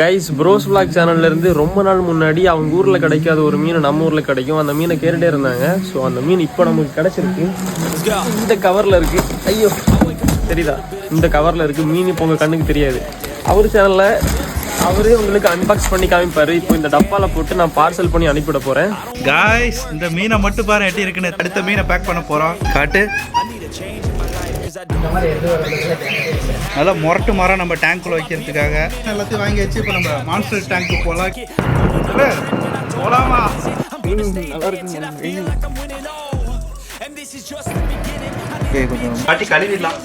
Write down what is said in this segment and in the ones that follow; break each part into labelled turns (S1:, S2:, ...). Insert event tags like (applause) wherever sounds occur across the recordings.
S1: Guys pros vlog சேனல்லேருந்து ரொம்ப நாள் முன்னாடி அவங்க ஊரில் கிடைக்காத ஒரு மீன் நம்ம ஊரில் கிடைக்கும். அந்த மீனை கேட்டுட்டே இருந்தாங்க. ஸோ அந்த மீன் இப்போ நமக்கு கிடைச்சிருக்கு. இந்த கவரில் இருக்கு. ஐயோ தெரியுதா? இந்த கவரில் இருக்கு. மீன் இப்போ உங்கள் கண்ணுக்கு தெரியாது. அவர் சேனலில் அவரே உங்களுக்கு அன்பாக்ஸ் பண்ணி காமிப்பார். இப்போ இந்த டப்பால போட்டு நான் பார்சல் பண்ணி அனுப்பிவிட போறேன்.
S2: காய்ஸ் இந்த மீனை மட்டும் பாரு எட்டி இருக்குன்னு. அடுத்த மீனை பேக் பண்ண போறோம். காட்டு. நல்லா முரட்டு மரம் நம்ம டேங்க்குள்ள வைக்கிறதுக்காக. எல்லாத்தையும் வாங்கி வச்சு இப்போ நம்ம மான்ஸ்டர் டேங்க்கு போகலாம் கொஞ்சம் பாட்டி கழுவிடலாம்.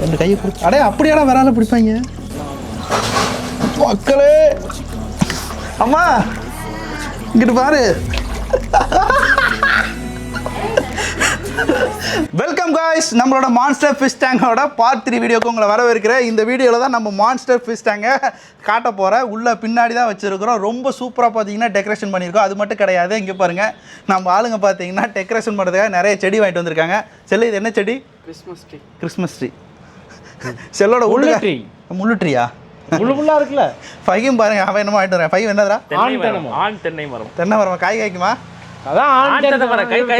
S2: ரெண்டு கையை பிடிச்சி அடே அப்படியாடா விரால பிடிப்பாங்க? மக்களே! அம்மா இங்கிட்டு பாரு. வெல்கம் காய்ஸ் நம்மளோட மான்ஸ்டர் ஃபிஷ் டேங்கோட பார்ட் த்ரீ வீடியோக்கு உங்களை வரவேற்கிறேன். இந்த வீடியோவில் தான் நம்ம மான்ஸ்டர் ஃபிஷ் டேங்கை காட்ட போகிறேன் உள்ள பின்னாடி தான் வச்சுருக்கிறோம். ரொம்ப சூப்பராக பார்த்தீங்கன்னா டெக்கரேஷன் பண்ணியிருக்கோம். அது மட்டும் கிடையாது. இங்கே பாருங்கள் நம்ம ஆளுங்க பார்த்தீங்கன்னா டெக்கரேஷன் பண்ணுறதுக்காக நிறைய செடி வாங்கிட்டு வந்திருக்காங்க. செல்லு இது என்ன செடி?
S1: கிறிஸ்மஸ் ட்ரீ
S2: கிறிஸ்மஸ் ட்ரீ செல்லோட
S1: முள்ளு
S2: உள்ள
S1: tree.
S2: முள்ளு ட்ரீயா
S1: முள்ளா இருக்குல்ல.
S2: ஃபையும் பாருங்க அவன் என்னமோ வாங்கிட்டு வரேன்.
S1: தென்னை மரம். ஆண் தென்னை மரம்
S2: தென்னை மரம்? காய் காய்க்குமா?
S3: அதான்
S1: ஆண் தென்னை மரம். கை கை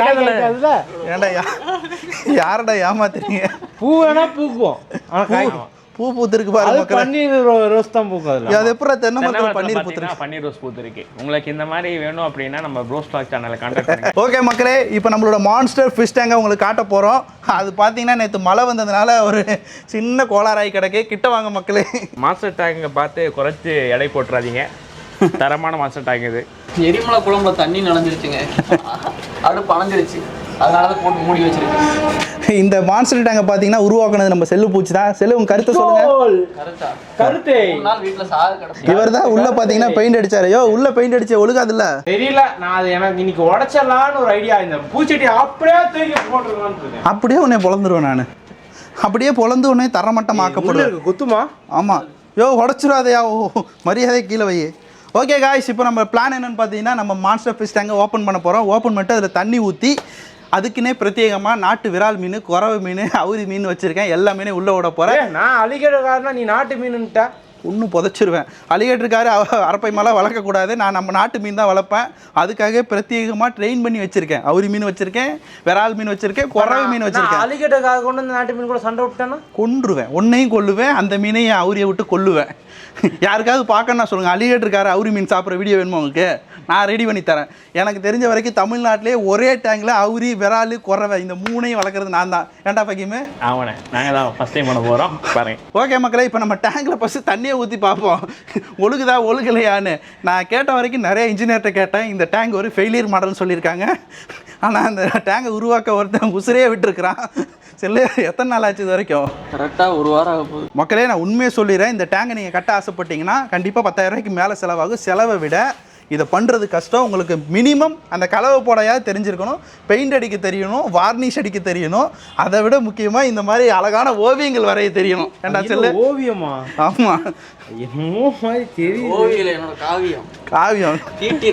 S2: யாரடா ஏமாத்துறீங்க?
S3: பூ வேணா பூக்கும் ஆனா காய்
S2: பூ பூத்திருக்கு
S3: அது
S2: பாருங்க மக்களே.
S3: பன்னீர் ரோ- ரோஸ் தான் பூக்கும் அதுல
S2: அது எப்படி தென்னை மரத்தில் பன்னீர் பூத்திருக்கு
S4: பன்னீர் ரோஸ் பூத்து இருக்கு உங்களுக்கு இந்த மாதிரி வேணும் அப்படின்னா நம்ம ப்ரோஸ் டாக் சேனலை கான்டாக்ட் பண்ணுங்க. (laughs)
S2: ஓகே மக்களே இப்போ நம்மளோட மான்ஸ்டர் ஃபிஷ் டேங்கை உங்களுக்கு காட்ட போகிறோம் அது பார்த்தீங்கன்னா நேற்று மழை வந்ததுனால ஒரு சின்ன கோளாறாய் கிடக்கு. கிட்ட வாங்க மக்களே.
S4: மாஸ்டர் டேங்கை பார்த்து குறைச்சி எடை போட்டுறாதீங்க. தரமான மாஸ்டர் டேங்க் இது.
S5: எரிமலை குழம்புல தண்ணி நனைஞ்சிருச்சுங்க. அடுப்பு அணைஞ்சிருச்சு அதனால தான் போட்டு மூடி வச்சிருக்கேன்.
S2: இந்த மான்ஸ்டர் டேங்கை பார்த்தீங்கன்னா உருவாக்குனது நம்ம செல்லு பூச்சி தான். செல்லு உங்க கருத்தை சொல்லுங்க.
S3: கருத்தை?
S2: இவர் தான் உள்ள பார்த்தீங்கன்னா பெயிண்ட் அடிச்சாரு. யோ உள்ள பெயிண்ட் அடிச்ச ஒழுகாதுல்ல.
S3: தெரியல நான் அது எனக்கு இன்னைக்கு உடைச்சிடலான்னு ஒரு ஐடியா இந்த பூச்செடி அப்படியே தூக்கி போட்டுருலான்னு இருக்கேன்.
S2: அப்படியே உன்னை பொழந்துருவேன் நான். அப்படியே பொழந்து உடனே தரமட்டம்
S3: இருக்கு குத்துமா?
S2: ஆமாம் யோ உடச்சிடாதயா. ஓ மரியாதை கீழே வை. ஓகே காய்ஸ் இப்போ நம்ம பிளான் என்னன்னு பார்த்தீங்கன்னா நம்ம மான்ஸ்டர் ஃபிஷ் டேங்கை ஓப்பன் பண்ண போகிறோம் ஓப்பன் பண்ணிட்டு அதில் தண்ணி ஊற்றி அதுக்குன்னே பிரத்யேகமாக நாட்டு விரால் மீன் குறவை மீன் அவுரி மீன் வச்சுருக்கேன். எல்லா மீனையும் உள்ளே விட போகிறேன்
S3: நான் அலிகேட்டர்காரனா நீ நாட்டு மீனுன்ட்டா?
S2: ஒன்றும் புதைச்சிருவேன். அலிகேட்டருக்காரு அரப்பை மேலே வளர்க்கக்கூடாது. நான் நம்ம நாட்டு மீன் தான் வளர்ப்பேன். அதுக்காக பிரத்யேகமாக ட்ரெயின் பண்ணி வச்சுருக்கேன். அவுரி மீன் வச்சுருக்கேன் விரால் மீன் வச்சுருக்கேன் குறவை மீன் வச்சுருக்கேன்.
S3: அலிகேட்டர்காக கொண்டு வந்து நாட்டு மீன் கூட சண்டை விட்டானா
S2: கொன்றுவேன். உன்னையும் கொல்லுவேன். அந்த மீனையும் அவுரியை விட்டு கொல்லுவேன். (laughs) யாருக்காவது பார்க்கணும்னா சொல்லுங்கள் அலிகேட்டருக்கார அவுரி மீன் சாப்பிட்ற வீடியோ வேணுமா உங்களுக்கு? நான் ரெடி பண்ணி தரேன். எனக்கு தெரிஞ்ச வரைக்கும் தமிழ்நாட்டிலே ஒரே டேங்கில் அவுரி விராலு குறவை இந்த மூணையும் வளர்க்குறது நான் தான். ஏன்டா பக்கியுமே
S4: ஆமாண்ணே. நாங்கள் தான் ஃபஸ்ட் டைம் பண்ண போகிறோம் பாருங்க.
S2: ஓகே மக்களே இப்போ நம்ம டேங்கில் ஃபஸ்ட்டு தண்ணியை ஊற்றி பார்ப்போம். ஒழுகுதா ஒழுகலையான்னு. நான் கேட்ட வரைக்கும் நிறைய இன்ஜினியர்கிட்ட கேட்டேன். இந்த டேங்க் ஒரு ஃபெயிலியர் மாடல்னு சொல்லியிருக்காங்க. ஆனால் அந்த டேங்கை உருவாக்க ஒருத்தன் உசுரையே விட்டுருக்குறான். செல்லு எத்தனை நாள் ஆச்சு இது வரைக்கும்?
S5: கரெக்டா ஒரு வாரம் ஆக போகுது.
S2: மக்களே நான் உண்மையை சொல்லிடுறேன் இந்த டேங்கை நீங்கள் கட்ட ஆசைப்பட்டீங்கன்னா கண்டிப்பாக பத்தாயிரம் ரூபாய்க்கு மேலே செலவாகும். செலவை விட இதை பண்ணுறது கஷ்டம். உங்களுக்கு மினிமம் அந்த கலவை போடையாவது தெரிஞ்சிருக்கணும். பெயிண்ட் அடிக்க தெரியணும் வார்னிஷ் அடிக்க தெரியணும். அதை விட முக்கியமாக இந்த மாதிரி அழகான ஓவியங்கள் வரைய தெரியணும். ஏண்டா செல்லு?
S3: ஓவியமா?
S2: ஆமாம்
S3: என்னமோ மாதிரி
S5: என்னோட காவியம்.
S2: காவியம்.
S5: தீட்டி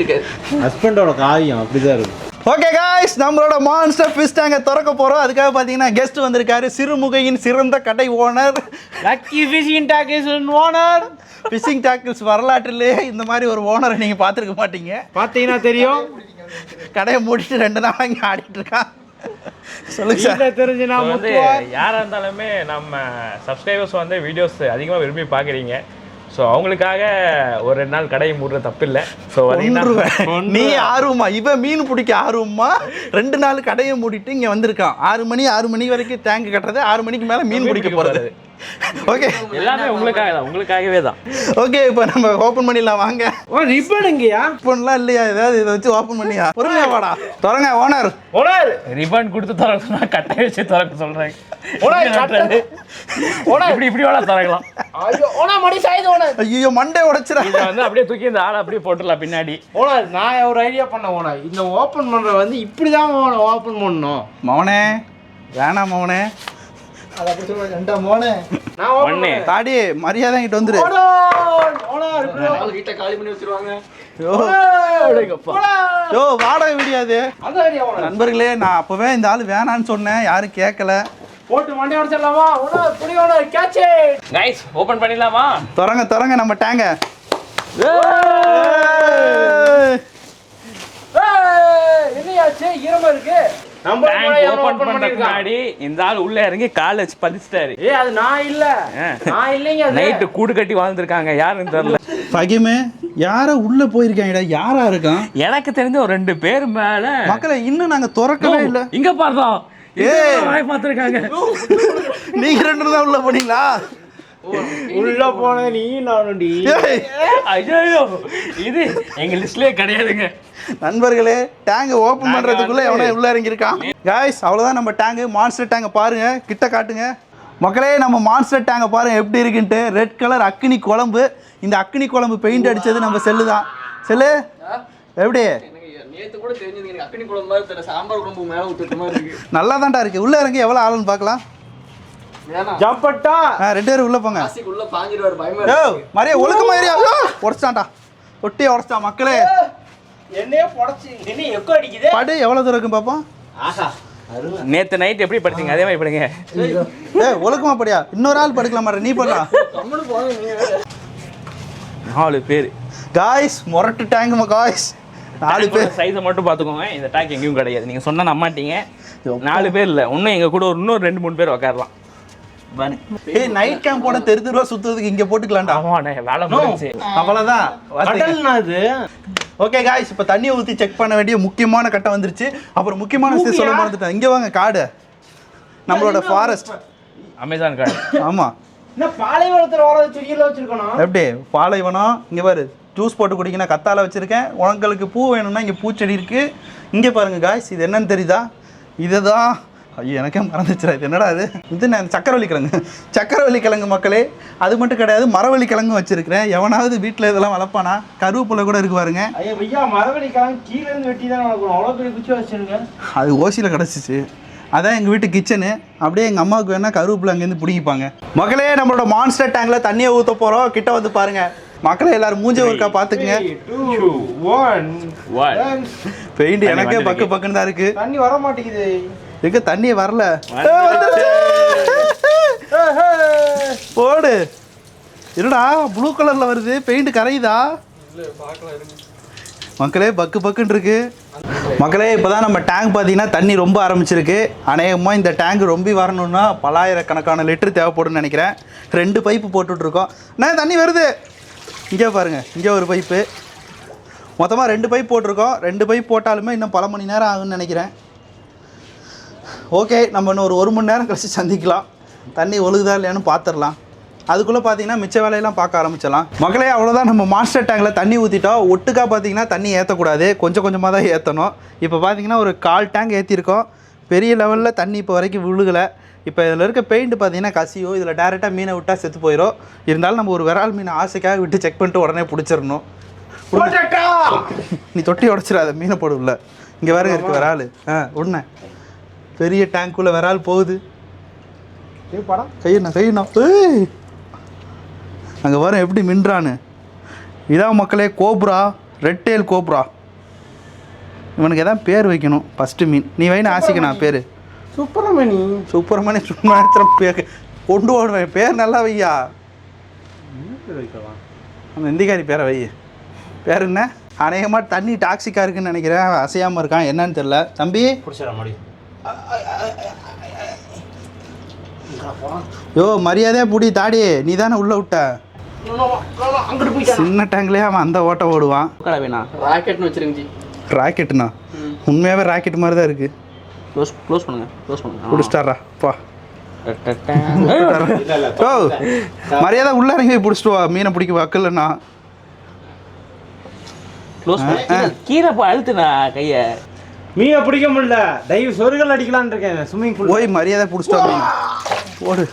S3: ஹஸ்பண்டோட காவியம் அப்படிதான் இருக்கும்
S2: ஓகே காய்ஸ் நம்மளோட மான்ஸ்டர் ஃபிஷ் டேங்கை திறக்க போகிறோம் அதுக்காக பார்த்தீங்கன்னா கெஸ்ட் வந்திருக்காரு. சிறுமுகையின் சிறந்த கடை owner
S3: lucky fishing tackles owner
S2: fishing tackles வரலாற்றிலே இந்த மாதிரி ஒரு ஓனரை நீங்கள் பார்த்துருக்க மாட்டீங்க.
S3: பார்த்தீங்கன்னா தெரியும்.
S2: கடையை மூடிட்டு ரெண்டு நாள் இங்கே ஆடிட்டு இருக்கான். சொல்லுங்க
S3: தெரிஞ்சு நான்
S4: யாராக இருந்தாலுமே நம்ம சப்ஸ்கிரைபர்ஸ் வந்து வீடியோஸ் அதிகமாக விரும்பி பார்க்குறீங்க. ஸோ அவங்களுக்காக ஒரு ரெண்டு நாள் கடையை மூடுற தப்பு இல்லை ஸோ.
S2: நீ ஆர்வமா? இவன் மீன் பிடிக்க ஆர்வமா? ரெண்டு நாள் கடையை மூடிட்டு இங்க வந்திருக்கான். ஆறு மணி ஆறு மணி வரைக்கும் டேங்க் கட்டுறது ஆறு மணிக்கு மேல மீன் பிடிக்க போறது. ஓகே
S4: எல்லாமே உங்களுக்காக தான் உங்களுக்காகவே தான்
S2: ஓகே இப்போ நம்ம ஓப்பன் பண்ணிடலாம் வாங்க.
S3: ஓ ரிப்பன் எங்கயா
S2: ஓப்பன்லாம் இல்லையா? ஏதாவது இதை வச்சு ஓப்பன் பண்ணியா? பொறுமையா வாடா. தொடங்க ஓனர்
S3: ஓனர்
S4: ரிபன் கொடுத்து திறக்க சொன்னா கட்டை வச்சு திறக்க
S3: கட்டை.
S4: இப்படி இப்படி வேணா திறக்கலாம்.
S3: ஐயோ ஓனா மடி சாயுது ஓனர்
S2: ஐயோ மண்டே உடைச்சிடா.
S4: இதை வந்து அப்படியே தூக்கி இந்த ஆளை அப்படியே போட்டுடலாம் பின்னாடி.
S3: ஓனர் நான் ஒரு ஐடியா பண்ண ஓனர் இந்த ஓப்பன் பண்ற வந்து இப்படி தான் ஓப்பன் பண்ணணும்.
S2: மவனே வேணாம்
S3: சொல்ல ரெண்டா மோனே. நான் open
S4: ஒண்ணே.
S3: பண்ணேன்.
S2: தாடி மரியாதை கிட்ட வந்துரு.
S5: வீட்டை காலி பண்ணி வச்சிருவாங்க.
S2: யோ. வாடகை விடியாது நண்பர்களே நான் அப்போவே இந்த ஆள் வேணான்னு சொன்னேன் யாரும் கேட்கல
S3: போட்டு மண்டை உடச்சிடலாமா ஒன்று புடி ஒன்று கேட்சே
S4: கைஸ் ஓபன் பண்ணிடலாமா
S2: திறங்க திறங்க நம்ம டேங்க
S3: என்னையாச்சு? ஈரமா இருக்கு. நம்ம
S4: ஓபன் பண்றதுக்கு முன்னாடி இந்த ஆள் உள்ள இறங்கி கால் வச்சு பதிச்சிட்டாரு.
S3: ஏய் அது நான் இல்ல. நான் இல்லைங்க
S4: நைட்டு கூடு கட்டி வாழ்ந்திருக்காங்க. யாருன்னு தெரியல.
S2: பகிமே யாரோ உள்ள போயிருக்காங்கடா. யாரா இருக்கான்?
S4: எனக்கு தெரிஞ்ச ஒரு ரெண்டு பேர் மேல.
S2: மக்களை இன்னும் நாங்க திறக்கவே இல்ல.
S4: இங்க பார்த்தோம்
S2: ஏய்.
S4: வாய் பார்த்திருக்காங்க.
S2: நீங்க ரெண்டு பேரும் தான் உள்ள போனீங்களா?
S3: உள்ள போனது நீ
S4: ஐயோ இது எங்க லிஸ்ட்லயே கிடையாதுங்க.
S2: நண்பர்களே டேங்க் ஓபன் பண்றதுக்குள்ள எவனோ உள்ள இறங்கி இருக்கான் காய்ஸ் அவ்வளவுதான் நம்ம டேங்க் மான்ஸ்டர் டேங்க பாருங்க கிட்ட காட்டுங்க. மக்களே நம்ம மான்ஸ்டர் டேங்க பாருங்க எப்படி இருக்குன்ட்டு. ரெட் கலர் அக்கினி குழம்பு. இந்த அக்கினி குழம்பு பெயிண்ட் அடிச்சது நம்ம செல்லு தான். செல்லு எப்படி?
S5: எனக்கு நேத்து கூட தெரிஞ்சது எனக்கு அக்கனி குழம்பு மாதிரி தெரியல சாம்பார் குழம்பு மேல ஊத்துற மாதிரி இருக்கு.
S2: நல்லா தான்டா இருக்கு. உள்ள இறங்கி எவ்வளவு ஆளுன்னு பார்க்கலாம். ஆ, ரெண்டு பேரும் உள்ள போங்க.
S5: உள்ள பாஞ்சிருவாரு பயமா இருக்கு.
S2: மரியா ஒழுக்க ஒட்டியே உடச்சிட்டான் மக்களே.
S3: என்னையே புடச்சு. என்ன எக்கோ அடிக்குது.
S2: படு எவ்வளவு தூரம் இருக்கும் பார்ப்போம்
S3: ஆஹா
S4: நேத்து நைட் எப்படி படுத்தீங்க அதே மாதிரி படுங்க.
S2: ஏய் ஒழுக்கமா படியா? இன்னொரு ஆள் படுக்கலாம் மாட்டேன் நீ பண்ணலாம்.
S4: நாலு பேர்.
S2: காய்ஸ் முரட்டு டேங்குமா காய்ஸ் நாலு பேர்.
S4: சைஸை மட்டும் பார்த்துக்கோங்க. இந்த டேங்க் எங்கேயும் கிடையாது. நீங்க சொன்னா நம்ப மாட்டீங்க. நாலு பேர் இல்ல. இன்னும் எங்க கூட ஒரு இன்னும் ரெண்டு மூணு பேர் உட்காரலாம்
S2: ஏய் நைட் கேம்ப் போட தெரு தெருவா சுத்துறதுக்கு இங்க போட்டுக்கலாம்டா.
S4: ஆமாண்ணே வேலை முடிஞ்சு
S2: அவ்வளவுதான்.
S3: கடல்னா அது?
S2: ஓகே காய்ஸ் இப்போ தண்ணியை ஊற்றி செக் பண்ண வேண்டிய முக்கியமான கட்டம் வந்துருச்சு. அப்புறம் முக்கியமான விஷயம் சொல்ல மறந்துட்டேன். இங்கே வாங்க காடு. நம்மளோட ஃபாரஸ்ட்
S4: அமேசான் கார்டு
S2: ஆமா.
S3: என்ன பாலைவனத்துல வர செடியில வச்சிருக்கணும்?
S2: எப்படி? பாலைவனம் இங்கே பாரு ஜூஸ் போட்டு குடிக்கணும் கத்தால வச்சுருக்கேன். உங்களுக்கு பூ வேணும்னா இங்கே பூச்செடி இருக்குது இங்கே பாருங்க காய்ஸ் இது என்னன்னு தெரியுதா? இதுதான் ஐயோ எனக்கே மறந்துச்சுடா இது. என்னடா இது? இது நான் சக்கரவள்ளி கிழங்கு சக்கரவள்ளி கிழங்கு மக்களே அது மட்டும் கிடையாது மரவள்ளி கிழங்கும் வச்சுருக்கிறேன். எவனாவது வீட்டில் இதெல்லாம் வளர்ப்பானா? கருவேப்பிலை கூட இருக்கு பாருங்க.
S3: ஐயா ஐயா மரவள்ளி கிழங்கு கீழே இருந்து வெட்டி தான் அவ்வளோ பெரிய குச்சி வச்சிருங்க
S2: அது ஓசியில் கிடச்சிச்சு. அதான் எங்கள் வீட்டு கிச்சனு. அப்படியே எங்கள் அம்மாவுக்கு வேணால் கருவேப்பிலை அங்கேருந்து பிடிங்கிப்பாங்க. மக்களே நம்மளோட மான்ஸ்டர் டேங்கில் தண்ணியை ஊற்ற போகிறோம் கிட்ட வந்து பாருங்க. மக்களே எல்லாரும் மூஞ்ச ஒருக்கா
S3: ஒன்
S2: பெயிண்ட் எனக்கே. பக்கு பக்குன்னு தான் இருக்கு.
S3: தண்ணி வர மாட்டேங்குது
S2: எங்க தண்ணியே வரல. போடு. என்னடா ப்ளூ கலர்ல வருது. பெயிண்ட் கரையுதா? மக்களே பக்கு பக்குன்னு இருக்கு. மக்களே இப்போதான் நம்ம டேங்க் பார்த்தீங்கன்னா தண்ணி ரொம்ப ஆரம்பிச்சிருக்கு. அநேகமாக இந்த டேங்க் ரொம்ப வரணும்னா பலாயிரக்கணக்கான லிட்டர் தேவைப்படும்னு நினைக்கிறேன். ரெண்டு பைப்பு போட்டுட்ருக்கோம் அண்ணா தண்ணி வருது. இங்கே பாருங்க இங்கே ஒரு பைப்பு மொத்தமாக ரெண்டு பைப் போட்டிருக்கோம். ரெண்டு பைப் போட்டாலுமே இன்னும் பல மணி நேரம் ஆகும்னு நினைக்கிறேன். ஓகே நம்ம இன்னும் ஒரு ஒரு மணி நேரம் கழிச்சு சந்திக்கலாம். தண்ணி ஒழுகுதா இல்லையான்னு பார்த்துடலாம் அதுக்குள்ளே பார்த்தீங்கன்னா மிச்ச வேலையெல்லாம் பார்க்க ஆரம்பிச்சிடலாம். மக்களே அவ்வளோதான் நம்ம மாஸ்டர் டேங்கில் தண்ணி ஊற்றிட்டோம் ஒட்டுக்கா பார்த்தீங்கன்னா தண்ணி ஏற்றக்கூடாது கொஞ்சம் கொஞ்சமாக தான் ஏற்றணும் இப்போ பார்த்தீங்கன்னா ஒரு கால் டேங்க் ஏற்றிருக்கோம் பெரிய லெவலில் தண்ணி இப்போ வரைக்கும் விழுகலை. இப்போ இதில் இருக்க பெயிண்ட் பார்த்தீங்கன்னா கசியோ இதில் டேரெக்டாக மீனை விட்டால் செத்து போயிடும் இருந்தாலும் நம்ம ஒரு விரால் மீனை ஆசைக்காக விட்டு செக் பண்ணிட்டு உடனே பிடிச்சிடணும். நீ தொட்டி உடச்சிடாத. மீனை போடுவில்ல இங்கே வேற இருக்கு விரால் ஆ உடனே. பெரிய டேங்க்குள்ளே விரால் போகுது. கையண்ணா கையண்ணா ஏய்! அங்கே வர எப்படி மின்றான்னு இதான் மக்களே கோப்ரா? Red Dale cobra? இவனுக்கு எதாவது பேர் வைக்கணும் ஃபஸ்ட்டு மீன். நீ வைன்னு ஆசைக்கணும் பேர்.
S3: சுப்பிரமணி.
S2: சூப்பரமான சும்மா நேரத்துல பேர். கொண்டு ஓடுவேன் பேர் நல்லா வையா. அந்த இந்திக்காரி பேரை வை. பேர் என்ன? அநேகமாக தண்ணி டாக்ஸிக்காக இருக்குன்னு நினைக்கிறேன். அசையாமல் இருக்கான். என்னன்னு தெரில தம்பி?
S3: பிடிச்சிடலாம் மடி.
S2: யோ மரியாதையாக புடி தாடி. நீ தானே உள்ளே விட்ட. சின்ன டேங்க்லேயே அவன் அந்த ஓட்ட ஓடுவான். வேணா
S5: ராக்கெட்னு வச்சிருங்க ஜி.
S2: ராக்கெட்டுண்ணா. உண்மையாகவே ராக்கெட் மாதிரி தான் இருக்குது
S5: க்ளோஸ் க்ளோஸ் பண்ணுங்க க்ளோஸ் பண்ணுங்க.
S2: பிடிச்சிட்டாரா பா.
S3: இல்ல இல்ல
S2: ஓ மரியாதை உள்ள இறங்கி போய் பிடிச்சிட்டு வா. மீனை பிடிக்க வக்கலண்ணா
S5: க்ளோஸ்
S2: ஆ.
S4: கீழே போ அழுத்துனா கைய.
S3: மீனை பிடிக்க முடியல. டைவ் சொருகல் அடிக்கலாம்னு இருக்கேன். ஸ்விம்மிங் பூல்
S2: போய் மரியாதை பிடிச்சிட்டு வா மீனை. போடு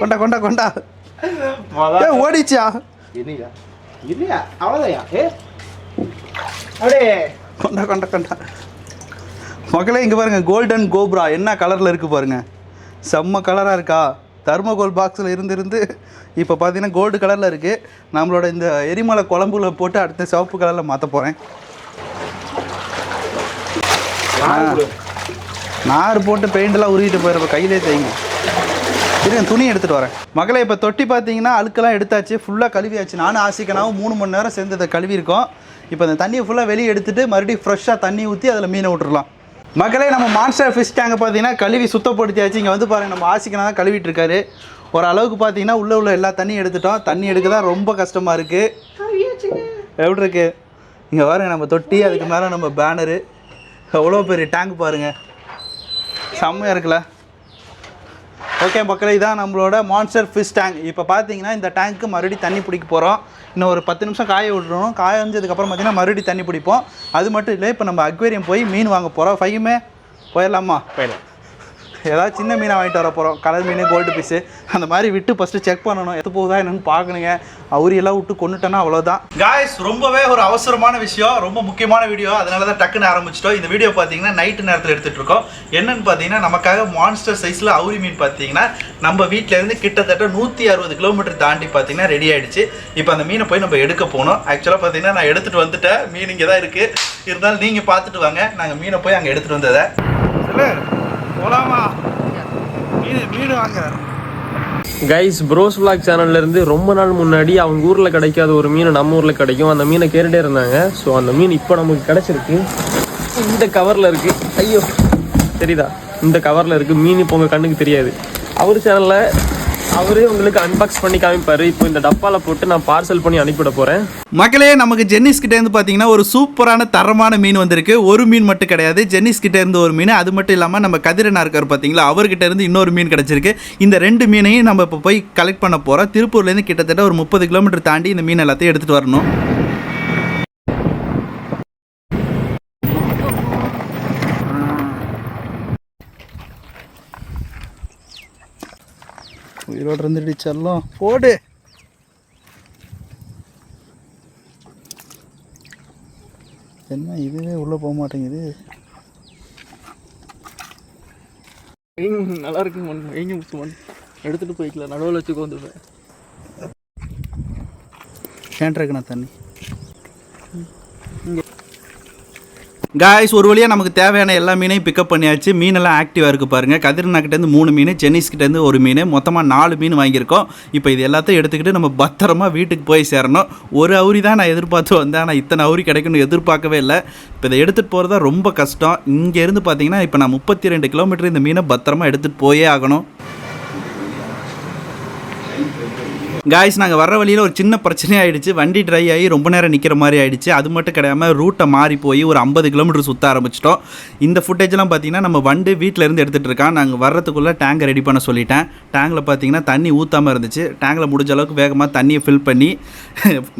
S2: கொண்டா கொண்டா கொண்டா. ஏ ஓடிச்சா
S3: இல்லையா இல்லையா அவ்வளோதையா ஏ? அப்படியே
S2: கொண்டா கொண்டா கொண்டா. மக்களே இங்கே பாருங்க கோல்டன் கோப்ரா என்ன கலரில் இருக்குது பாருங்க. செம்ம கலராக இருக்கா? தர்மகோல் பாக்ஸில் இருந்து இருந்து இப்போ பார்த்தீங்கன்னா கோல்டு கலரில் இருக்குது நம்மளோட இந்த எரிமலை குழம்புல போட்டு அடுத்த சிவப்பு கலரில் மாற்ற போகிறேன் நார். போட்டு பெயிண்டெல்லாம் உருவிட்டு போயிடுறப்ப கையிலே தேய்ங்க. இருங்க துணி எடுத்துகிட்டு வரேன். மகளே இப்போ தொட்டி பார்த்தீங்கன்னா அழுக்கெல்லாம் எடுத்தாச்சு ஃபுல்லாக கழுவியாச்சு. நானும் ஆசிக்கனாவும் மூணு மணி நேரம் சேர்ந்து இதை கழுவி இருக்கோம் இப்போ இந்த தண்ணியை ஃபுல்லாக வெளியே எடுத்துட்டு மறுபடியும் ஃப்ரெஷ்ஷாக தண்ணி ஊற்றி அதில் மீனை விட்டுறலாம் மகளே நம்ம மான்ஸ்டர் ஃபிஷ் டேங்கை பார்த்தீங்கன்னா கழுவி சுத்தப்படுத்தியாச்சு. இங்கே வந்து பாருங்கள் நம்ம ஆசிக்கனா தான் கழுவிட்டு இருக்காரு ஒரு அளவுக்கு பார்த்தீங்கன்னா உள்ளே உள்ள எல்லா தண்ணியும் எடுத்துட்டோம். தண்ணி எடுக்க தான் ரொம்ப கஷ்டமாக இருக்குது எப்படி இருக்கு? இங்கே பாருங்க நம்ம தொட்டி அதுக்கு மேலே நம்ம பேனரு எவ்வளோ பெரிய டேங்க் பாருங்கள் செம்மையாக இருக்குல்ல. ஓகே மக்களே இதான் நம்மளோட மான்ஸ்டர் ஃபிஷ் டேங்க் இப்போ பார்த்தீங்கன்னா இந்த டேங்க்கு மறுபடியும் தண்ணி பிடிக்க போகிறோம் இன்னும் ஒரு பத்து நிமிஷம் காய விட்டுறணும். காய வந்ததுக்கப்புறம் பார்த்தீங்கன்னா மறுபடியும் தண்ணி பிடிப்போம். அது மட்டும் இல்லை இப்போ நம்ம அக்வேரியம் போய் மீன் வாங்க போகிறோம் ஃபையுமே போயிடலாமா?
S4: போயிடலாம்.
S2: ஏதாவது சின்ன மீனை வாங்கிட்டு வர போகிறோம் கலர் மீன் கோல்டு பீஸு அந்த மாதிரி விட்டு ஃபஸ்ட்டு செக் பண்ணணும். எது போகுதா என்னன்னு பார்க்கணுங்க. அவுரியெல்லாம் விட்டு கொண்டுட்டோன்னா அவ்வளோதான் காய்ஸ் ரொம்பவே ஒரு அவசரமான விஷயம். ரொம்ப முக்கியமான வீடியோ அதனால தான் டக்குன்னு ஆரம்பிச்சிட்டோம். இந்த வீடியோ பார்த்தீங்கன்னா நைட்டு நேரத்தில் எடுத்துகிட்டு இருக்கோம். என்னன்னு பார்த்தீங்கன்னா நமக்காக மான்ஸ்டர் சைஸில் அவுரி மீன் பார்த்தீங்கன்னா நம்ம வீட்டிலேருந்து கிட்டத்தட்ட நூற்றி அறுபது கிலோமீட்டர் தாண்டி பார்த்தீங்கன்னா ரெடி ஆயிடுச்சு. இப்போ அந்த மீனை போய் நம்ம எடுக்க போகணும். ஆக்சுவலாக பார்த்தீங்கன்னா நான் எடுத்துகிட்டு வந்துட்டேன். மீன் இங்கே தான் இருக்குது இருந்தாலும் நீங்கள் பார்த்துட்டு வாங்க. நாங்கள் மீனை போய் அங்கே எடுத்துகிட்டு வந்ததை. சொல்லு போலாமா? மீன் மீன் வாங்குறாரு.
S1: கைஸ் ப்ரோஸ் பிளாக் சேனல்லேருந்து ரொம்ப நாள் முன்னாடி அவங்க ஊரில் கிடைக்காத ஒரு மீன் நம்ம ஊரில் கிடைக்கும். அந்த மீனை கேட்டுட்டே இருந்தாங்க. ஸோ அந்த மீன் இப்போ நமக்கு கிடைச்சிருக்கு. இந்த கவரில் இருக்குது ஐயோ தெரியுதா? இந்த கவரில் இருக்குது மீன் இப்போ உங்கள் கண்ணுக்கு தெரியாது. அவர் சேனலில் அவரே உங்களுக்கு அன்பாக்ஸ் பண்ணி காமிப்பாரு. இப்போ இந்த டப்பால போட்டு நான் பார்சல் பண்ணி அனுப்பிவிட போறேன்.
S2: மக்களே நமக்கு ஜென்னிஸ் கிட்ட இருந்து பார்த்தீங்கன்னா ஒரு சூப்பரான தரமான மீன் வந்திருக்கு. ஒரு மீன் மட்டும் கிடையாது. ஜென்னிஸ் கிட்ட இருந்து ஒரு மீன். அது மட்டும் இல்லாமல் நம்ம கதிரனா இருக்கார் பாத்தீங்களா அவர்கிட்ட இருந்து இன்னொரு மீன் கிடைச்சிருக்கு. இந்த ரெண்டு மீனையும் நம்ம இப்போ போய் கலெக்ட் பண்ண போகிறோம் திருப்பூர்லேருந்து கிட்டத்தட்ட ஒரு முப்பது கிலோமீட்டர் தாண்டி இந்த மீன் எல்லாத்தையும் எடுத்துகிட்டு வரணும். உயிரோடு இருந்துட்டு செல்லம் போடு. என்ன இதுவே உள்ளே போக மாட்டேங்குது.
S5: நல்லா இருக்கு மண். எங்க முத்து மண்? எடுத்துட்டு போய்க்கலாம். நடுவில் வச்சுக்கோ வந்துடுவேன்
S2: ஏன்ட்ருக்குண்ணா தண்ணி. காய்ஸ் ஒரு வழியாக நமக்கு தேவையான எல்லா மீனையும் பிக்கப் பண்ணியாச்சு. மீனெல்லாம் ஆக்டிவாக இருக்குது பாருங்கள் கதிரனாக்கிட்டேருந்து மூணு மீன் சென்னிஸ்கிட்டேருந்து ஒரு மீன் மொத்தமாக நாலு மீன் வாங்கியிருக்கோம். இப்போ இது எல்லாத்தையும் எடுத்துக்கிட்டு நம்ம பத்திரமா வீட்டுக்கு போய் சேரணும். ஒரு அவுரி தான் நான் எதிர்பார்த்து வந்தேன். ஆனால் இத்தனை அவுரி கிடைக்கும்னு எதிர்பார்க்கவே இல்லை. இப்போ இதை எடுத்துகிட்டு போகிறது தான் ரொம்ப கஷ்டம். இங்கேருந்து பார்த்தீங்கன்னா இப்போ நான் முப்பத்தி ரெண்டு கிலோமீட்டர் இந்த மீனை பத்திரமா எடுத்துகிட்டு போயே ஆகணும். காய்ஸ் நாங்கள் வர வழியில் ஒரு சின்ன பிரச்சனை ஆயிடுச்சு. வண்டி ட்ரை ஆகி ரொம்ப நேரம் நிற்கிற மாதிரி ஆயிடுச்சு. அது மட்டும் கிடையாமல் ரூட்டை மாறி போய் ஒரு ஐம்பது கிலோமீட்டர் சுற்ற ஆரம்பிச்சிட்டோம். இந்த ஃபுட்டேஜ்லாம் பார்த்தீங்கன்னா நம்ம வண்டு வீட்டில் இருந்து எடுத்துகிட்டு இருக்கான். நாங்கள் வர்றதுக்குள்ளே டேங்கை ரெடி பண்ண சொல்லிட்டேன். டேங்கில் பார்த்தீங்கன்னா தண்ணி ஊற்றாமல் இருந்துச்சு. டேங்கில் முடிஞ்ச அளவுக்கு வேகமாக தண்ணியை ஃபில் பண்ணி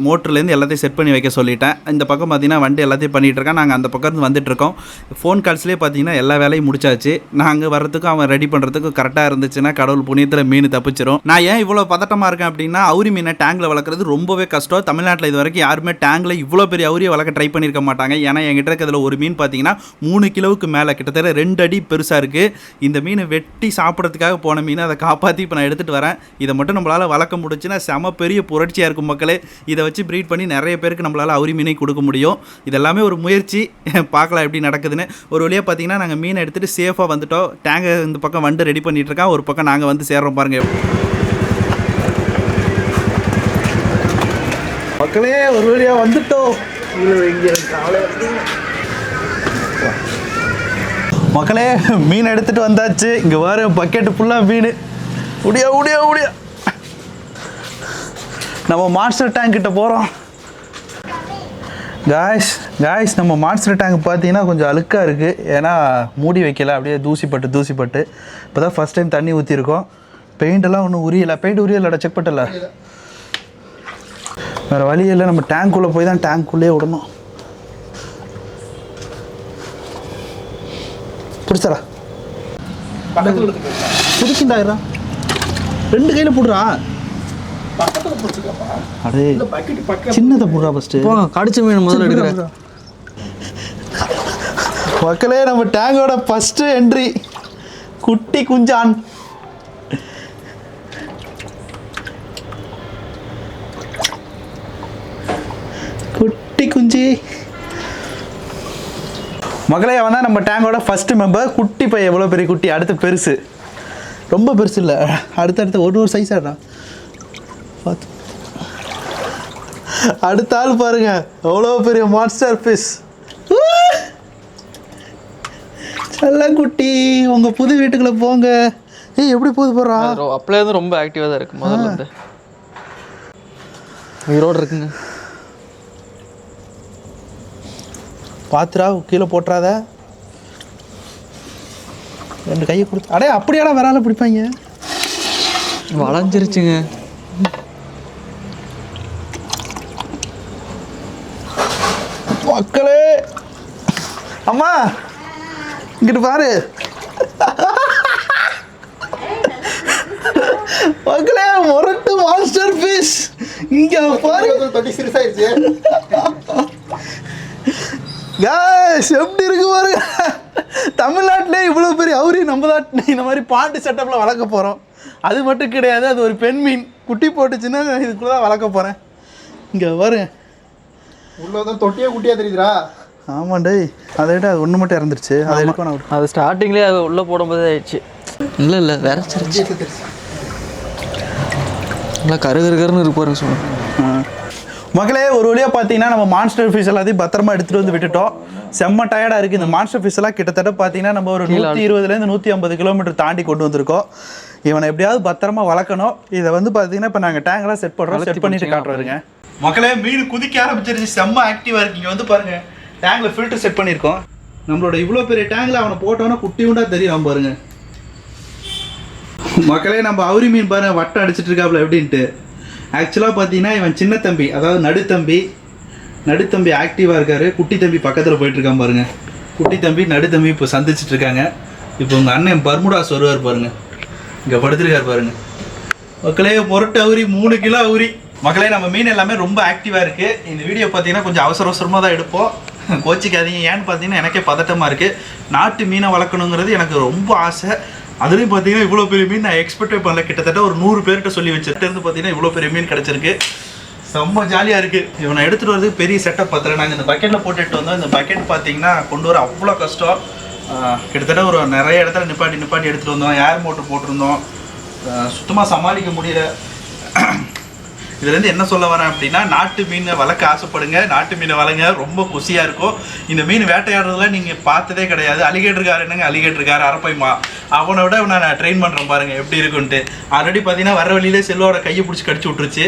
S2: மோட்டர்லேருந்து எல்லாத்தையும் செட் பண்ணி வைக்க சொல்லிட்டேன். இந்த பக்கம் பார்த்தீங்கன்னா வண்டி எல்லாத்தையும் பண்ணிகிட்டு இருக்கான். நாங்கள் அந்த பக்கம் இருந்து வந்துட்டுருக்கோம் ஃபோன் கால்ஸ்லேயே பார்த்தீங்கன்னா எல்லா வேலையும் முடிச்சாச்சு. நாங்கள் வர்றதுக்கும் அவன் ரெடி பண்ணுறதுக்கும் கரெக்டாக இருந்துச்சுன்னா கடவுள் புண்ணியத்தில் மீன் தப்பிச்சிரும். நான் ஏன் இவ்வளோ பதட்டமாக இருக்கேன் அப்படின்னு அவுரி மீனை டேங்கில் வளர்க்குறது ரொம்பவே கஷ்டம். தமிழ்நாட்டில் இது வரைக்கும் யாருமே டேங்கில் இவ்வளோ பெரிய அவுரியை வளர்க்க ட்ரை பண்ணியிருக்க மாட்டாங்க. ஏன்னா என்கிட்ட இருக்கிறதுல ஒரு மீன் பார்த்தீங்கன்னா மூணு கிலோவுக்கு மேலே கிட்டத்தட்ட ரெண்டு அடி பெருசாக இருக்குது இந்த மீனை வெட்டி சாப்பிட்றதுக்காக போன மீனை அதை காப்பாற்றி இப்போ நான் எடுத்துகிட்டு வரேன். இதை மட்டும் நம்மளால் வளர்க்க முடிச்சுன்னா செம பெரிய புரட்சியாக இருக்கும் மக்களே. இதை வச்சு ப்ரீட் பண்ணி நிறைய பேருக்கு நம்மளால் அவுரி மீனை கொடுக்க முடியும். இதெல்லாமே ஒரு முயற்சி. (laughs) பார்க்கலாம் எப்படி நடக்குதுன்னு. ஒரு வழியாக பார்த்தீங்கன்னா நாங்கள் மீனை எடுத்துகிட்டு சேஃபாக வந்துட்டோம். டேங்கை இந்த பக்கம் வண்டு ரெடி பண்ணிட்டு ஒரு பக்கம் நாங்கள் வந்து சேர்றோம் பாருங்கள் மக்களே ஒரு வழியாக வந்துட்டோம். மக்களே மீன் எடுத்துட்டு வந்தாச்சு. இங்கே வர பக்கெட்டு ஃபுல்லாக மீன். உடியா உடியா உடியா. நம்ம மான்ஸ்டர் டேங்க் கிட்ட போகிறோம் காய்ஸ் காய்ஸ் நம்ம மான்ஸ்டர் டேங்க் பார்த்தீங்கன்னா கொஞ்சம் அழுக்காக இருக்குது ஏன்னா மூடி வைக்கல அப்படியே தூசிப்பட்டு தூசிப்பட்டு. இப்போ தான் ஃபஸ்ட் டைம் தண்ணி ஊற்றிருக்கோம் பெயிண்டெல்லாம் ஒன்றும் உரியலை. பெயிண்ட் உரியலடா செக் பண்ணல வேறு வழி இல்லை. நம்ம டேங்க்குள்ளே போய் தான் டேங்க்குள்ளேயே விடணும். பிடிச்சடா. பிடிக்கிண்டாயிரா ரெண்டு கையில் போடுறா. அடே சின்னதை போடுறா ஃபஸ்ட்டு
S5: போங்க கடிச்ச மீன் முதல்ல எடுக்கிறேன்.
S2: மக்களே நம்ம டேங்கோட ஃபஸ்ட்டு என்ட்ரி குட்டி குஞ்சான் குட்டி குஞ்சு மகளே அவன் தான் நம்ம டேங்கோட ஃபர்ஸ்ட் மெம்பர் குட்டி பையன் எவ்வளோ பெரிய குட்டி? அடுத்து பெருசு. ரொம்ப பெருசு இல்லை. அடுத்தடுத்து ஒரு ஒரு சைஸ் ஆடுறான் பார்த்து அடுத்த ஆள் பாருங்க. எவ்வளோ பெரிய மான்ஸ்டர் ஃபிஷ் குட்டி உங்க புது வீட்டுக்குள்ள போங்க. ஏய் எப்படி போகுது போறா?
S5: அப்படியே இருந்து ரொம்ப ஆக்டிவாக தான் இருக்கு முதல்ல இருந்து. உயிரோடு இருக்குங்க.
S2: பாத்துரா கீழே போட்டுறாத. ரெண்டு கையை கொடுத்து அடே அப்படியாடா விரால பிடிப்பாங்க?
S5: வளைஞ்சிருச்சுங்க.
S2: மக்களே அம்மா இங்கிட்டு பாரு. மக்களே முரட்டு மான்ஸ்டர் ஃபிஷ் இங்க பாரு.
S6: தொட்டி சிறுசாயிருச்சு
S2: கேஸ் எப்படி இருக்கு பாருங்க. தமிழ்நாட்டிலே இவ்வளோ பெரிய அவுரி நம்ம தான் இந்த மாதிரி பாண்டு செட்டப்பில் வளர்க்க போகிறோம் அது மட்டும் கிடையாது அது ஒரு பெண் மீன் குட்டி போட்டுச்சுன்னா இதுக்குள்ளே தான் வளர்க்க போகிறேன் இங்கே பாருங்க
S6: உள்ள வந்து தொட்டியே குட்டியா தெரியுதுடா.
S2: ஆமாண்டே அதை விட அது ஒன்று மட்டும் இறந்துருச்சு. அதை எடுக்கணும் அவரு.
S5: அது ஸ்டார்டிங்லேயே அது உள்ளே போடும்போதே ஆயிடுச்சு. இல்லை இல்லை விரைச்சிருச்சு நல்லா கரு கரு கருன்னு இருக்கு பாருங்க சொல்லுங்க
S2: ஆ. மக்களே ஒரு வழியாக பார்த்தீங்கன்னா நம்ம மான்ஸ்டர் ஃபிஷ் எல்லாத்தையும் பத்திரமா எடுத்துகிட்டு வந்து விட்டுட்டோம். செம்ம டயர்டாக இருக்குது இந்த மான்ஸ்டர் ஃபிஷ் எல்லாம் கிட்டத்தட்ட பார்த்தீங்கன்னா நம்ம ஒரு நூற்றி இருபதுலேருந்து நூற்றி ஐம்பது கிலோமீட்டர் தாண்டி கொண்டு வந்திருக்கோம். இவனை எப்படியாவது பத்திரமா வளர்க்கணும். இதை வந்து பார்த்தீங்கன்னா இப்போ நாங்கள் டேங்க்லாம் செட் பண்ணுறோம் செட் பண்ணிட்டு காட்டுறோங்க மக்களே மீன் குதிக்க ஆரம்பிச்சிருச்சு. செம்ம ஆக்டிவாக இருக்கு. இங்கே வந்து பாருங்க டேங்க்ல ஃபில்டர் செட் பண்ணியிருக்கோம். நம்மளோட இவ்வளோ பெரிய டேங்க்ல அவனை போட்டோன்னா குட்டி உண்டா தெரியும் பாருங்க. மக்களே நம்ம அவுரி மீன் பாருங்க வட்டம் அடிச்சிட்டு இருக்காப்ல எப்படின்ட்டு. ஆக்சுவலாக பார்த்தீங்கன்னா இவன் சின்ன தம்பி அதாவது நடுத்தம்பி நடுத்தம்பி ஆக்டிவாக இருக்காரு. குட்டி தம்பி பக்கத்தில் போயிட்டுருக்கான் பாருங்கள் குட்டி தம்பி நடுத்தம்பி இப்போ சந்திச்சிட்டு இருக்காங்க. இப்போ உங்கள் அண்ணன் பர்முடாஸ் வருவார் பாருங்கள் இங்கே படுத்துருக்கார் பாருங்க. மக்களே பொருட்டு அவுரி மூணு கிலோ அவுரி. மக்களே நம்ம மீன் எல்லாமே ரொம்ப ஆக்டிவாக இருக்குது இந்த வீடியோ பார்த்தீங்கன்னா கொஞ்சம் அவசர அவசரமாக தான் எடுப்போம். கோச்சிக்காதீங்க. ஏன்னு பார்த்தீங்கன்னா எனக்கே பதட்டமாக இருக்குது நாட்டு மீனை வளர்க்கணுங்கிறது எனக்கு ரொம்ப ஆசை. அதுலேயும் பார்த்தீங்கன்னா இவ்வளோ பெரிய மீன் நான் எக்ஸ்பெக்டே பண்ணல. கிட்டத்தட்ட ஒரு நூறு பேர்கிட்ட சொல்லி வச்சிருந்து இருந்து பார்த்தீங்கன்னா இவ்வளோ பெரிய மீன் கிடச்சிருக்கு. செம்ம ஜாலியாக இருக்குது இவனை எடுத்துகிட்டு வரது பெரிய செட்டப் பத்திரம் நாங்கள் இந்த பக்கெட்டில் போட்டுட்டு வந்தோம். இந்த பக்கெட் பார்த்தீங்கன்னா கொண்டு வர அவ்வளோ கஷ்டம். கிட்டத்தட்ட ஒரு நிறைய இடத்துல நிப்பாட்டி நிப்பாட்டி எடுத்துகிட்டு வந்தோம். ஏர் மோட்டர் போட்டிருந்தோம்? சுத்தமாக சமாளிக்க முடியல. இதுலேருந்து என்ன சொல்ல வரேன் அப்படின்னா நாட்டு மீனை வளர்க்க ஆசைப்படுங்க. நாட்டு மீனை வளங்க ரொம்ப குசியாக இருக்கும். இந்த மீன் வேட்டையாடுறதுலாம் நீங்கள் பார்த்ததே கிடையாது. அலிகேட்டருக்கார் என்னங்க? அலிகேட்டருக்கார் அரப்பைமா அவனை விட நான் ட்ரெயின் பண்ணுறேன் பாருங்கள் எப்படி இருக்குன்ட்டு. ஆல்ரெடி பார்த்தீங்கன்னா வர வழியிலே செல்வோட கையை பிடிச்சி கடிச்சு விட்டுருச்சு.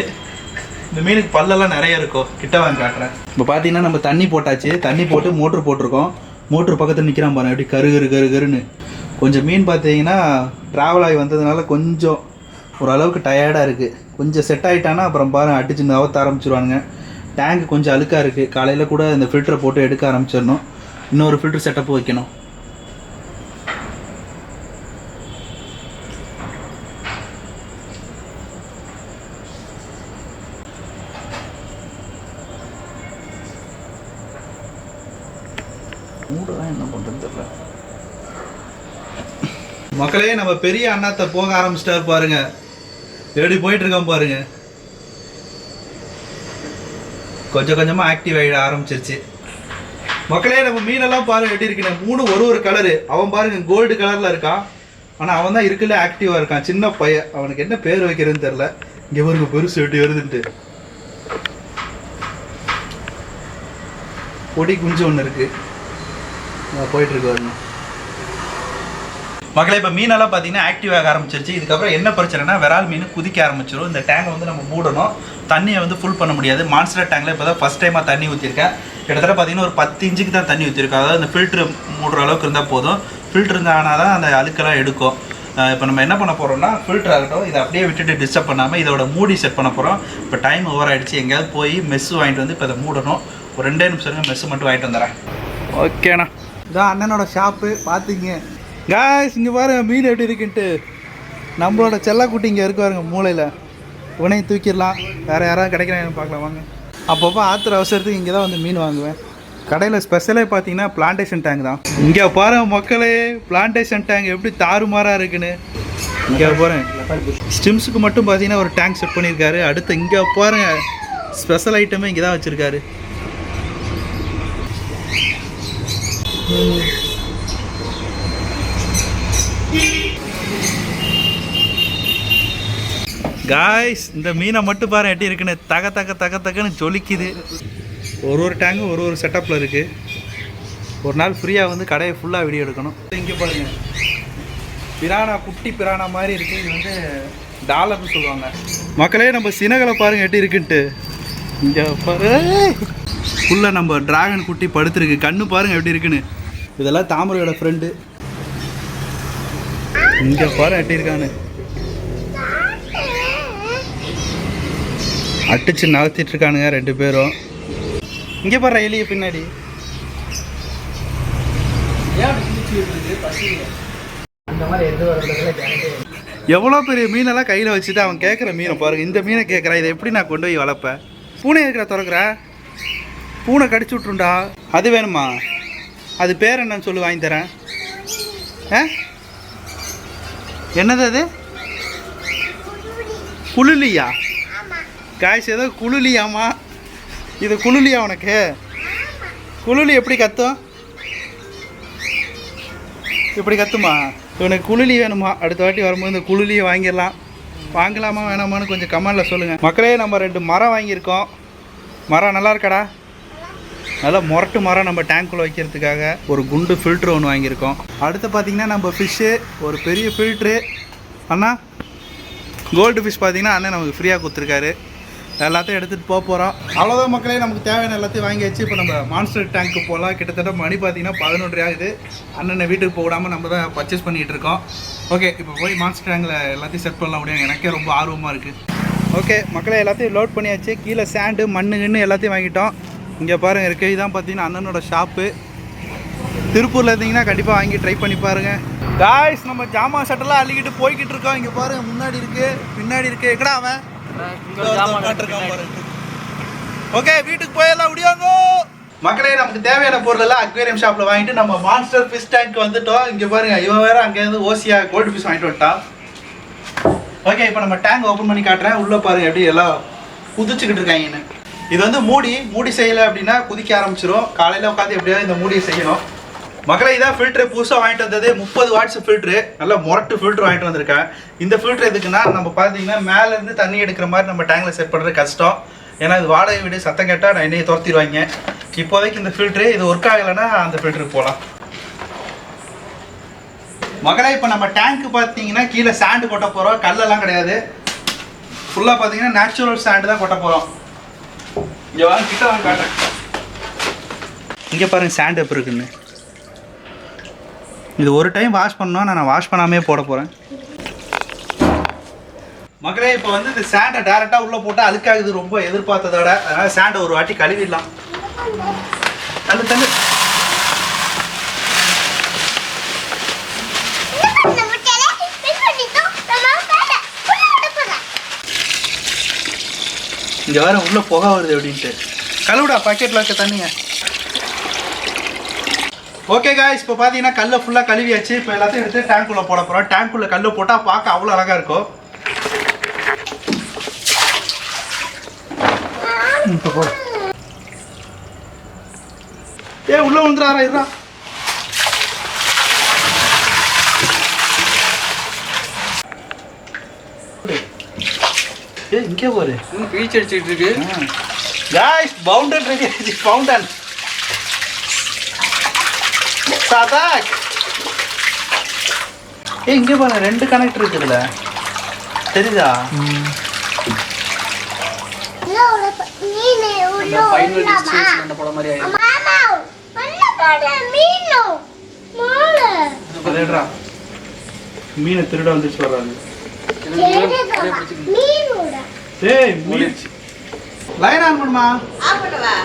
S2: இந்த மீனுக்கு பல்லெல்லாம் நிறைய இருக்கும். கிட்ட வாங்க காட்டுறேன். இப்போ பார்த்தீங்கன்னா நம்ம தண்ணி போட்டாச்சு. தண்ணி போட்டு மோட்ரு போட்டிருக்கோம். மோட்ரு பக்கத்தில் நிற்கிறான் பாருங்க எப்படி கரு கரு கரு கருன்னு. கொஞ்சம் மீன் பார்த்தீங்கன்னா ட்ராவல் ஆகி வந்ததுனால கொஞ்சம் ஓரளவுக்கு டயர்டாக இருக்குது கொஞ்சம் செட் ஆகிட்டானா அப்புறம் பாருங்க அடிச்சு நவத்த ஆரம்பிச்சிருவானுங்க. டேங்க் கொஞ்சம் அழுக்காக இருக்குது காலையில் கூட இந்த ஃபில்டரை போட்டு எடுக்க ஆரம்பிச்சிடணும். இன்னொரு ஃபில்டர் செட்டப் வைக்கணும். மூடலாம் என்ன பண்ணுறது தெரியல. மக்களே நம்ம பெரிய அண்ணாத்த போக ஆரம்பிச்சிட்டாரு பாருங்க. தேடி போயிட்டு இருக்கான் பாருங்க. கொஞ்சம் கொஞ்சமா ஆக்டிவ் ஆகிட ஆரம்பிச்சிருச்சு. மக்களே நம்ம மீனெல்லாம் பாருங்க எப்படி இருக்குன்னு மூணு ஒரு ஒரு கலரு அவன் பாருங்க கோல்டு கலர்ல இருக்கான். ஆனா அவன் தான் இருக்குல்ல ஆக்டிவா இருக்கான். சின்ன பையன். அவனுக்கு என்ன பேர் வைக்கிறதுன்னு தெரியல. இங்க பாருங்க பெருசு எப்படி வருதுன்ட்டு. பொடி குஞ்சு ஒன்று இருக்கு. அஹ் போயிட்டு இருக்கு மக்களே இப்போ மீனெல்லாம் பார்த்தீங்கன்னா ஆக்டிவ் ஆக ஆரம்பிச்சிருச்சு. இதுக்கப்புறம் என்ன பிரச்சனைனா விரால் மீன் குதிக்க ஆரம்பிச்சிடும் இந்த டேங்கை வந்து நம்ம மூடணும். தண்ணியை வந்து ஃபுல் பண்ண முடியாது. மான்ஸ்டர் டேங்கில் இப்போ தான் ஃபஸ்ட் டைமாக தண்ணி ஊற்றிருக்கேன் கிட்டத்தட்ட பார்த்தீங்கன்னா ஒரு பத்து இன்ச்சுக்கு தான் தண்ணி ஊற்றிருக்கேன் அதாவது அந்த ஃபில்ட்ரு மூடுற அளவுக்கு இருந்தால் போதும். ஃபில்ட்ரு இருந்தால் தான் அந்த அழுக்கெல்லாம் எடுக்கும். இப்போ நம்ம என்ன பண்ண போகிறோம்னா ஃபில்டர் ஆகட்டும் இதை அப்படியே விட்டுட்டு டிஸ்டர்ப் பண்ணாமல் இதோட மூடி செட் பண்ண போகிறோம் இப்போ டைம் ஓவர் ஆயிடுச்சு. எங்கேயாவது போய் மெஸ் வாங்கிட்டு வந்து இப்போ இதை மூடணும். ஒரு ரெண்டே நிமிஷம் மெஸ் மட்டும் வாங்கிட்டு வந்துடுறேன். ஓகேண்ணா. இதான் அண்ணனோட ஷாப்பு பார்த்துங்க காய்ஸ் இங்கே பாருங்க மீன் எப்படி இருக்குன்ட்டு. நம்மளோட செல்லக்குட்டி இங்கே இருக்கு பாருங்க மூளையில் உனையும் தூக்கிடலாம். வேறு யாராவது கிடைக்கிறாங்கன்னு பார்க்கலாம் வாங்க. அப்பப்போ ஆத்திர அவசரத்துக்கு இங்கே தான் வந்து மீன் வாங்குவேன். கடையில் ஸ்பெஷலே பார்த்தீங்கன்னா பிளான்டேஷன் டேங்க் தான். இங்கே பாருங்கள் மக்களே பிளான்டேஷன் டேங்க் எப்படி தாறுமாறாக இருக்குன்னு. இங்கே போகிறேன் ஸ்டிம்ஸுக்கு மட்டும் பார்த்தீங்கன்னா ஒரு டேங்க் செட் பண்ணியிருக்காரு. அடுத்து இங்கே பாருங்க ஸ்பெஷல் ஐட்டமே இங்கே தான் வச்சுருக்காரு. காய்ஸ் இந்த மீனை மட்டும் பாரு எப்படி இருக்குன்னு. தக தக தக தகன்னு ஜொலிக்குது. ஒரு ஒரு டேங்கும் ஒரு ஒரு செட்டப்பில் இருக்குது ஒரு நாள் ஃப்ரீயாக வந்து கடையை ஃபுல்லாக வீடியோ எடுக்கணும். இங்கே பாருங்க. பிரானா குட்டி பிரானா மாதிரி இருக்குது இது வந்து டாலர்னு சொல்லுவாங்க. மக்களே நம்ம சினகளை பாருங்க எப்படி இருக்குன்ட்டு. இங்கே பாரு. ஃபுல்லாக நம்ம டிராகன் குட்டி படுத்துருக்கு. கண்ணு பாருங்க எப்படி இருக்குன்னு. இதெல்லாம் தாமரையோட ஃப்ரெண்டு இங்கே பாரு எப்படி இருக்கான்னு. அடிச்சு நகர்த்திட்டு இருக்கானுங்க ரெண்டு பேரும். இங்கே பாரு எலிய பின்னாடி. எவ்வளோ பெரிய மீனெல்லாம் கையில் வச்சுட்டு அவன் கேட்குற மீனை பாருங்க. இந்த மீனை கேட்குறான் இதை எப்படி நான் கொண்டு போய் வளர்ப்பேன் பூனை இருக்கிற திறக்கிற? பூனை கடிச்சு விட்ருண்டா அது வேணுமா? அது பேர் என்னன்னு சொல்லி வாங்கி தரேன். ஆ? என்னது அது? குளுலியா காய்ஸ் ஏதோ குளுலியாமா இது குளுலியா உனக்கு? குளுலி எப்படி கத்தும்? இப்படி கத்துமா உனக்கு குளுலி வேணுமா அடுத்த வாட்டி வரும்போது இந்த குளுலியை வாங்கிடலாம். வாங்கலாமா வேணாமான்னு கொஞ்சம் கமெண்டில் சொல்லுங்கள் மக்களே நம்ம ரெண்டு மரம் வாங்கியிருக்கோம். மரம் நல்லா இருக்கடா? நல்லா முரட்டு மரம் நம்ம டேங்க்குள்ளே வைக்கிறதுக்காக ஒரு குண்டு ஃபில்ட்ரு ஒன்று வாங்கியிருக்கோம். அடுத்து பார்த்திங்கன்னா நம்ம ஃபிஷ்ஷு ஒரு பெரிய ஃபில்ட்ரு அண்ணா கோல்டு ஃபிஷ் பார்த்தீங்கன்னா அண்ணன் நமக்கு ஃப்ரீயாக கொடுத்துருக்காரு. எல்லாத்தையும் எடுத்துகிட்டு போக போகிறோம் அவ்வளோதான் மக்களே நமக்கு தேவையான எல்லாத்தையும் வாங்கி வச்சு இப்போ நம்ம மான்ஸ்டர் டேங்க்கு போகலாம். கிட்டத்தட்ட மணி பார்த்தீங்கன்னா பதினொன்று ஆகுது. அண்ணனை வீட்டுக்கு போகாமல் நம்ம தான் பர்ச்சேஸ் பண்ணிகிட்டு இருக்கோம். ஓகே இப்போ போய் மான்ஸ்டர் டேங்கில் எல்லாத்தையும் செட் பண்ணலாம் முடியும் எனக்கே ரொம்ப ஆர்வமாக இருக்குது ஓகே மக்களே எல்லாத்தையும் லோட் பண்ணியாச்சு. கீழே சாண்டு மண்ணு எல்லாத்தையும் வாங்கிட்டோம். இங்கே பாருங்கள் இருக்குது இதான் பார்த்தீங்கன்னா அண்ணனோட ஷாப்பு திருப்பூரில் இருந்தீங்கன்னா கண்டிப்பாக வாங்கி ட்ரை பண்ணி பாருங்க. காய்ஸ் நம்ம ஜாமான் சட்டெல்லாம் அள்ளிக்கிட்டு போய்கிட்டு இருக்கோம். இங்கே பாருங்கள் முன்னாடி இருக்குது பின்னாடி இருக்குது எக்கடா அவன்? ஓகே வீட்டுக்கு போயெல்லாம் முடியாங்க மக்களே நமக்கு தேவையான பொருள் எல்லாம் அக்வேரியம் ஷாப்ல வாங்கிட்டு நம்ம மான்ஸ்டர் ஃபிஷ் டேங்க் வந்துட்டோம். இங்க பாருங்க இவன் வேற அங்க இருந்து ஓசியா கோல்டு ஃபிஷ் வாங்கிட்டு வந்துட்டான். ஓகே இப்போ நம்ம டேங்க் ஓப்பன் பண்ணி காட்டுறேன். உள்ள பாருங்க எப்படி எல்லாம் குதிச்சுக்கிட்டு இருக்காங்கன்னு. இது வந்து மூடி மூடி செய்யலை அப்படின்னா குதிக்க ஆரம்பிச்சிரும். காலையில் உட்காந்து எப்படியாவது இந்த மூடியை செய்யணும். மகளை இதான் ஃபில்ட்ரு புதுசாக வாங்கிட்டு வந்தது. முப்பது வாட்ஸ் ஃபில்ட்ரு நல்லா முரட்டு ஃபில்ட்ரு வாங்கிட்டு வந்திருக்கேன். இந்த ஃபில்ட்ரு எதுக்குன்னா நம்ம பார்த்தீங்கன்னா மேலேருந்து தண்ணி எடுக்கிற மாதிரி நம்ம டேங்கில் செட் பண்ணுறது கஷ்டம். ஏன்னா இது வாடகை வீடு. சத்தம் கேட்டால் நான் என்னையை துரத்திடுவாங்க. இப்போதைக்கு இந்த ஃபில்ட்ரு இது ஒர்க் ஆகலைன்னா அந்த ஃபில்டருக்கு போகலாம் மகளே இப்போ நம்ம டேங்க் பார்த்தீங்கன்னா கீழே சாண்டு கொட்ட போகிறோம் கல்லெல்லாம் கிடையாது. ஃபுல்லாக பார்த்தீங்கன்னா நேச்சுரல் சாண்டு தான் கொட்ட போகிறோம் இங்கே வாங்க கிட்ட வாங்க காட்டுறேன். இங்கே பாருங்க சாண்ட் எப்படி இருக்குன்னு. இது ஒரு டைம் வாஷ் பண்ணோம் நான் வாஷ் பண்ணாமே போட போகிறேன் மக்களே இப்போ வந்து இந்த சாண்டை டேரெக்டாக உள்ளே போட்டால் அழுக்காகுது ரொம்ப எதிர்பார்த்ததோட அதனால் சாண்டை ஒரு வாட்டி கழுவிடலாம். தள்ளு தள்ளு. இங்கே வேற உள்ளே புகை வருது அப்படின்ட்டு. கழுவுடா பாக்கெட்டில் இருக்க தண்ணிங்க ஓகே காய்ஸ் இப்போ பார்த்தீங்கன்னா கல்லை ஃபுல்லாக கழுவியாச்சு. இப்போ எல்லாத்தையும் எடுத்து டேங்க்குள்ளே போட போகிறோம் டேங்க்குள்ளே கல்லை போட்டால் பார்க்க அவ்வளோ அழகாக இருக்கும். இப்போ போ ஏ உள்ள வந்துடுறாரா இருடா. ஏ இங்கே போரு
S5: பீச் அடிச்சிட்டு இருக்கு.
S2: காய்ஸ் பவுண்டன் ஆயிடுச்சு பவுண்டன் சதாக் ஏ இங்கே பாருங்க ரெண்டு கனெக்டர் இருக்குதுல தெரியுதா? மீனை திருட வந்துச்சு மீன்? லைன் ஆன் பண்ணுமா?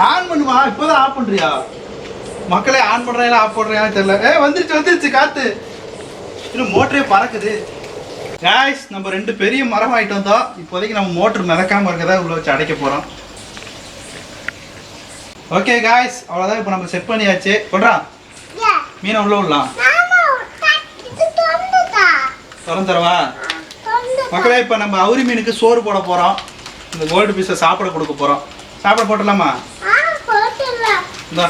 S2: ஆன் பண்ணுமா இப்போதான் ஆஃப் பண்றியா? மக்களே ஆன் பண்றீங்களா ஆஃப் பண்றீங்களா தெரியல. ஏய் வந்துருச்சு வந்துருச்சு காத்து. இன்னும் மோட்டரே பறக்குது. காய்ஸ் நம்ம ரெண்டு பெரிய மரம் வாங்கிட்டு வந்தோம். இப்போதைக்கு நம்ம மோட்டர் மிதக்காம இருக்கதா உள்ள வச்சு அடைக்க போறோம். ஓகே காய்ஸ் அவ்வளோதான் இப்போ நம்ம செட் பண்ணியாச்சு. கொட்றான் மீனை உள்ள விடலாம். திறந்து தரவா? மக்களே இப்போ நம்ம அவுரி மீனுக்கு சோறு போட போகிறோம் இந்த கோல்டு பீஸை சாப்பிட கொடுக்க போகிறோம் சாப்பிட போட்டுடலாமா. இந்தா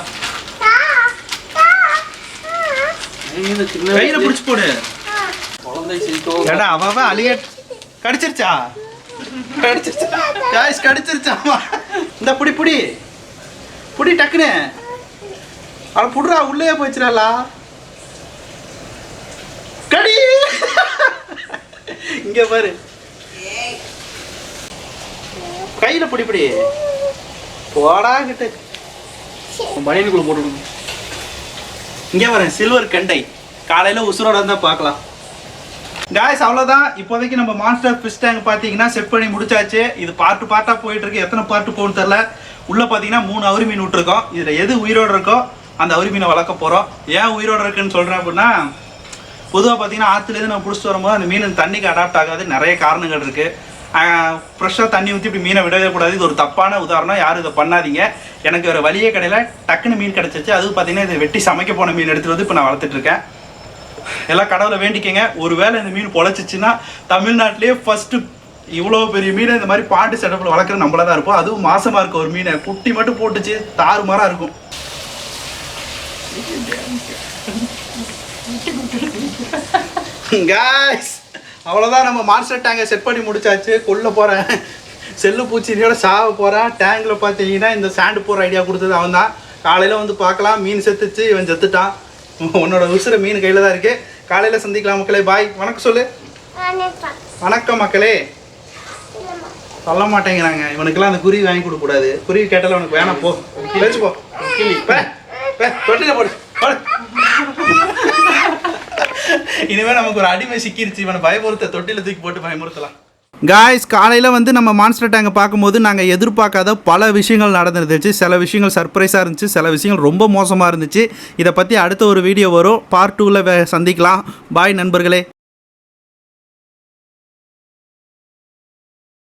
S5: மீன் சின்ன
S2: கையில பிடிச்சி போடு.
S5: குழந்தை
S2: ஏடா அவ அழிய கடிச்சிருச்சா? கடிச்சிருச்சா? காய்ஸ் கடிச்சிருச்சாமா இந்த புடி புடி. புடி டக்குனு அவ புடுறா உள்ளே போயிச்சுடா கடி! இங்க பாரு. கையில புடி புடி. போடா கிட்ட.
S5: பனியனுக்குள்ள போட்டுருக்கணும்
S2: இங்கே வரேன் சில்வர் கண்டை. காலையில் உசுரோட இருந்தால் பார்க்கலாம். காய்ஸ் அவ்வளோதான் இப்போதைக்கு நம்ம மான்ஸ்டர் ஃபிஷ் டேங்க் பார்த்தீங்கன்னா செட் பண்ணி முடிச்சாச்சு. இது பார்ட்டு பார்ட்டாக போயிட்டு இருக்கு எத்தனை பார்ட்டு போகணும்னு தெரில உள்ளே பார்த்தீங்கன்னா மூணு அவுரி மீன் விட்டுருக்கோம். இதில் எது உயிரோடு இருக்கோ அந்த அவுரி மீனை வளர்க்க போகிறோம் ஏன் உயிரோடு இருக்குன்னு சொல்கிறேன் அப்படின்னா பொதுவாக பார்த்தீங்கன்னா ஆற்றுலேருந்து நம்ம பிடிச்சிட்டு வரும்போது அந்த மீன் தண்ணிக்கு அடாப்ட் ஆகாது. நிறைய காரணங்கள் இருக்குது ஃப்ரெஷ்ஷாக தண்ணி ஊற்றி இப்படி மீனை விடவே கூடாது. இது ஒரு தப்பான உதாரணம். யாரும் இதை பண்ணாதீங்க. எனக்கு வேறு வழியே கிடையில. டக்குன்னு மீன் கிடச்சிச்சு அதுவும் பார்த்தீங்கன்னா இதை வெட்டி சமைக்க போன மீன் எடுத்துகிட்டு வந்து இப்போ நான் வளர்த்துட்டு இருக்கேன். எல்லாம் கடவுளை வேண்டிக்கங்க. ஒருவேளை இந்த மீன் பொழைச்சிச்சுன்னா தமிழ்நாட்டிலேயே ஃபர்ஸ்ட் இவ்வளோ பெரிய மீனை இந்த மாதிரி பாண்டு செட்டப்பில் வளர்க்குற நம்மள தான் இருப்போம் அதுவும் மாசமா இருக்க ஒரு மீனை. குட்டி மட்டும் போட்டுச்சு. தாறுமாறா இருக்கும். (laughs) காய்ஸ் அவ்வளோதான் நம்ம மான்ஸ்டர் டேங்கை செட் பண்ணி முடிச்சாச்சு. கொல்ல போகிறேன் செல்லு பூச்சினியோட சாவ போகிறேன் டேங்கில் பார்த்தீங்கன்னா இந்த சாண்டு போகிற ஐடியா கொடுத்தது அவன் தான். காலையில் வந்து பார்க்கலாம் மீன் செத்துச்சு இவன் செத்துட்டான். உன்னோட உசுர மீன் கையில் தான் இருக்கு. காலையில் சந்திக்கலாம் மக்களே. பாய். வணக்கம் சொல்லு. வணக்கம் மக்களே. சொல்ல மாட்டேங்கிறாங்க இவனுக்கெல்லாம் அந்த குருவி வாங்கி கொடுக்க கூடாது குருவி கேட்டாலும் உனக்கு வேணாம் போ. பேச்சு போ பே, பே, தொட்டில போடு. இனிமேல் நமக்கு ஒரு அடிமை சிக்கிருச்சு. இவனை பயமுறுத்த தொட்டில தூக்கி போட்டு பயமுறுத்தலாம். காய்ஸ் காலையில் வந்து நம்ம மான்ஸ்டர் டேங்கை பார்க்கும்போது நாங்கள் எதிர்பார்க்காத பல விஷயங்கள் நடந்துருந்துச்சு. சில விஷயங்கள் சர்ப்ரைஸாக இருந்துச்சு. சில விஷயங்கள் ரொம்ப மோசமாக இருந்துச்சு. இதை பற்றி அடுத்த ஒரு வீடியோ வரும். பார்ட் டூவில் சந்திக்கலாம். பாய் நண்பர்களே.